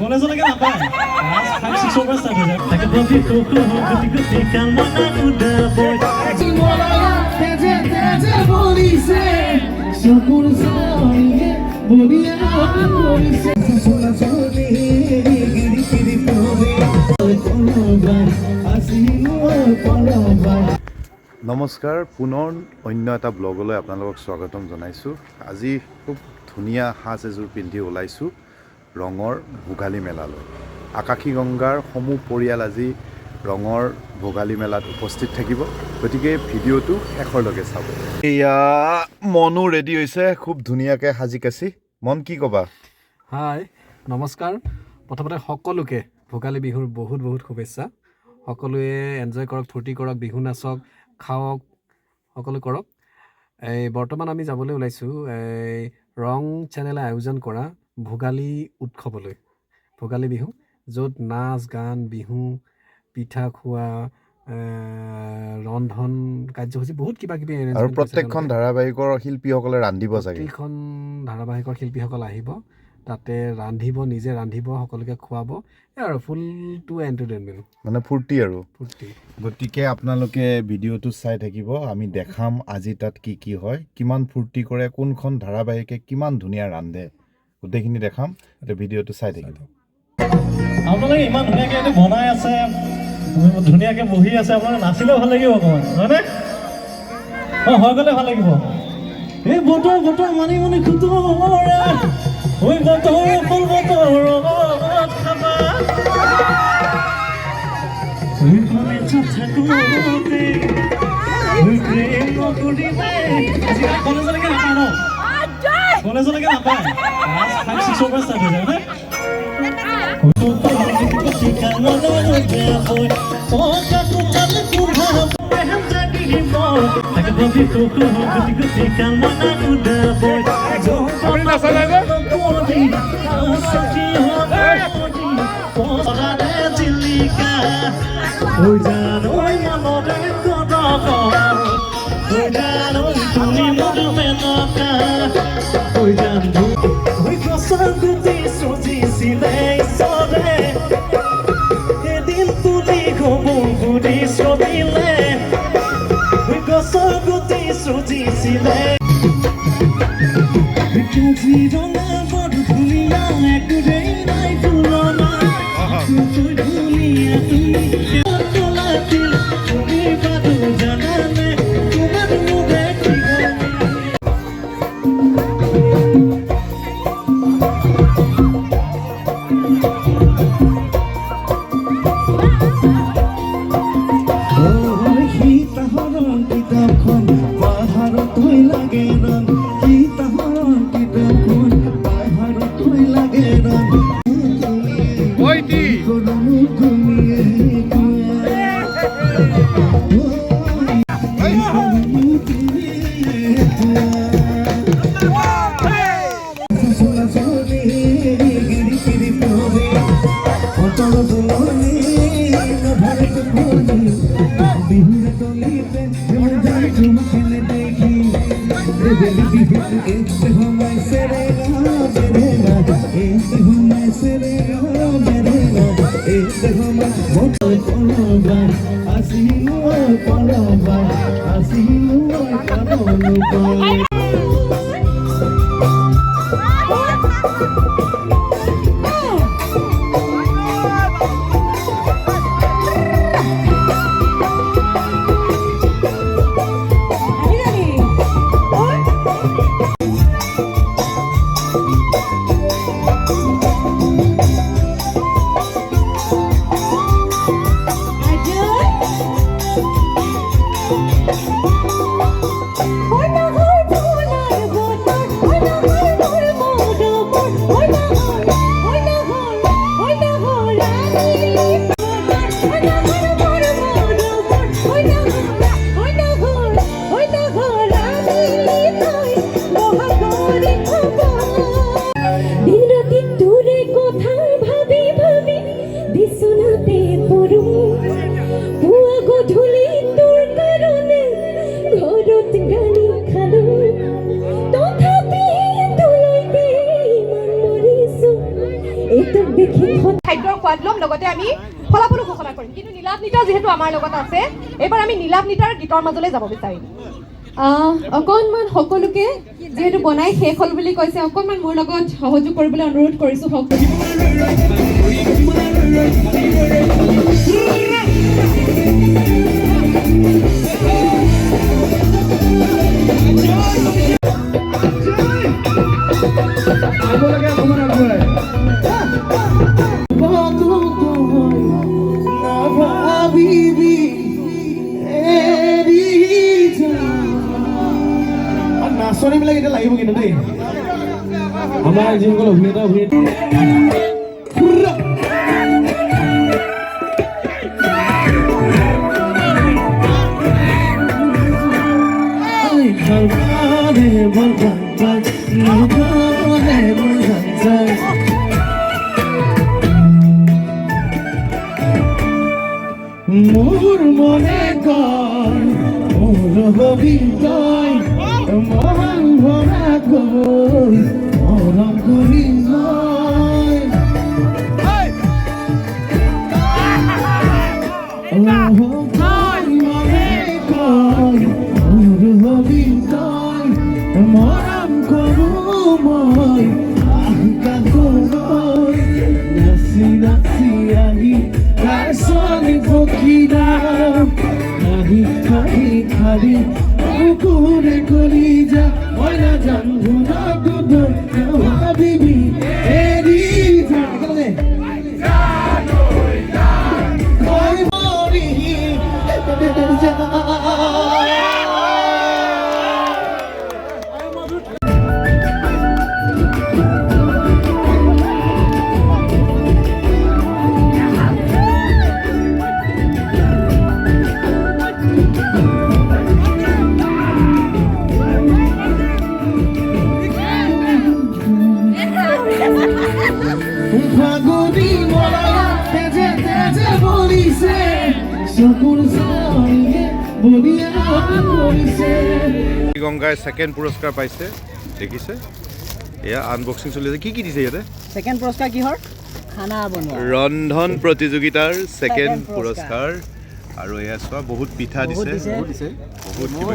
কলেজলৈকে নাপায় class five ছিক্সৰ পৰা ষ্টাৰ্ট হৈ যায় তাকে প্ৰতি সুখ গুটি গুটি কামনা উদাবই তেজে তেজে বলিছে চকুৰ চাৰিয়ে বলিয়া কৰিছে চলা চলি গিৰি গিৰি পৰে পলবাই আছিল পলবাই নমস্কাৰ, পুনৰ অন্য এটা ব্লগলৈ আপোনালোকক স্বাগতম জনাইছোঁ। আজি খুব ধুনীয়া সাজ এযোৰ পিন্ধি ওলাইছোঁ। ৰঙৰ ভোগালী মেলালৈ। আকাশী গংগাৰ সমূহ পৰিয়াল আজি ৰঙৰ ভোগালী মেলাত উপস্থিত থাকিব। গতিকে ভিডিঅ'টো শেষৰলৈকে চাব। এয়া মনো ৰেডি হৈছে, খুব ধুনীয়াকৈ সাজি কাচি। মন, কি ক'বা? হাই নমস্কাৰ। প্ৰথমতে সকলোকে ভোগালী বিহুৰ বহুত বহুত শুভেচ্ছা। সকলোৱে এনজয় কৰক, ফূৰ্তি কৰক, বিহু নাচক, খাওক, সকলো কৰক। এই, বৰ্তমান আমি যাবলৈ ওলাইছোঁ, এই, ৰং চেনেলে আয়োজন কৰা ভোগালী উৎসৱলৈ। ভোগালী বিহু য'ত নাচ গান বিহু পিঠা খোৱা ৰন্ধন কাৰ্যসূচী বহুত কিবা কিবি আৰু প্ৰত্যেকখন ধাৰাবাহিকৰ শিল্পীসকলে ৰান্ধিব চাগে। প্ৰতিখন ধাৰাবাহিকৰ শিল্পীসকল আহিব তাতে ৰান্ধিব নিজে ৰান্ধিব সকলোকে খুৱাব এই আৰু ফুল টু এণ্টাৰটেইনমেণ্ট মানে ফূৰ্তি আৰু। ফূৰ্তি। গতিকে আপোনালোকে ভিডিঅ'টো চাই থাকিব আমি দেখাম আজি তাত কি কি হয় কিমান ফূৰ্তি কৰে কোনখন ধাৰাবাহিকে কিমান ধুনীয়া ৰান্ধে। গোটেইখিনি দেখাম। এতিয়া ভিডিঅ'টো চাই থাকিব আপোনালোকে ইমান ধুনীয়াকৈ এইটো বনাই আছে। ধুনীয়াকৈ বহি আছে। আপোনালোকে নাচিলেও ভালো লাগিব অকণমান, হয়নে? অঁ, হৈ গ'লে ভালো লাগিব। এই বতৰ বতৰ মানি মানি খুতৰা কলেজলৈকে নাপায় ন নাপায় ক্লাছ ফাইভ ছিক্সৰ পৰা ষ্টাৰ্ট হৈ যায় হয়নে Ôi già bu di so di le Ôi có sao cứ tí số gì xì lệ Because don't ever do dunia ek day night fulana তুই দুনিয়া তুমি তোলাতিল তুমি লাগে ৰণ সীতাহৰণ কিতাপখন পাহাৰতৈ লাগে ৰণ কৰমু তুমিয়ে চলা চলি গিৰি গিৰি পৰে অটল দোলনি বটল পলবা আসিল পলবা খাদ ল'ম লগতে আমি ফলাফলো ঘোষণা কৰিম। কিন্তু নীলাব নীতি যিহেতু আমাৰ লগত আছে এইবাৰ আমি নীলাব নীতাৰ গীতৰ মাজলৈ যাব বিচাৰিম। আহ অকণমান সকলোকে যিহেতু বনাই শেষ হ'ল বুলি কৈছে অকণমান মোৰ লগত সহযোগ কৰিবলৈ অনুৰোধ কৰিছোঁ সকলো দেই আমাৰ যিসকল অভিনেতা অভিনেত্ৰী মোৰ মনে কয় মোৰ হবি তই। মহান ভৰা কৈ মৰম কৰি মই মৰম কৰো মই। নাচি নাচি আহি নাচনি ফকিৰা খালি খালি খালি কুকুৰে কৰি যা মই নাজানো গংগাই ছেকেণ্ড পুৰস্কাৰ পাইছে দেখিছে? এয়া আনবক্সিং চলি আছে। কি কি দিছে ইয়াতে? ছেকেণ্ড পুৰস্কাৰ কিহৰ? খানা বনোৱা। ৰন্ধন প্ৰতিযোগিতাৰ ছেকেণ্ড পুৰস্কাৰ। আৰু এয়া চোৱা বহুত পিঠা বহুত দিছে। বহুত কিবা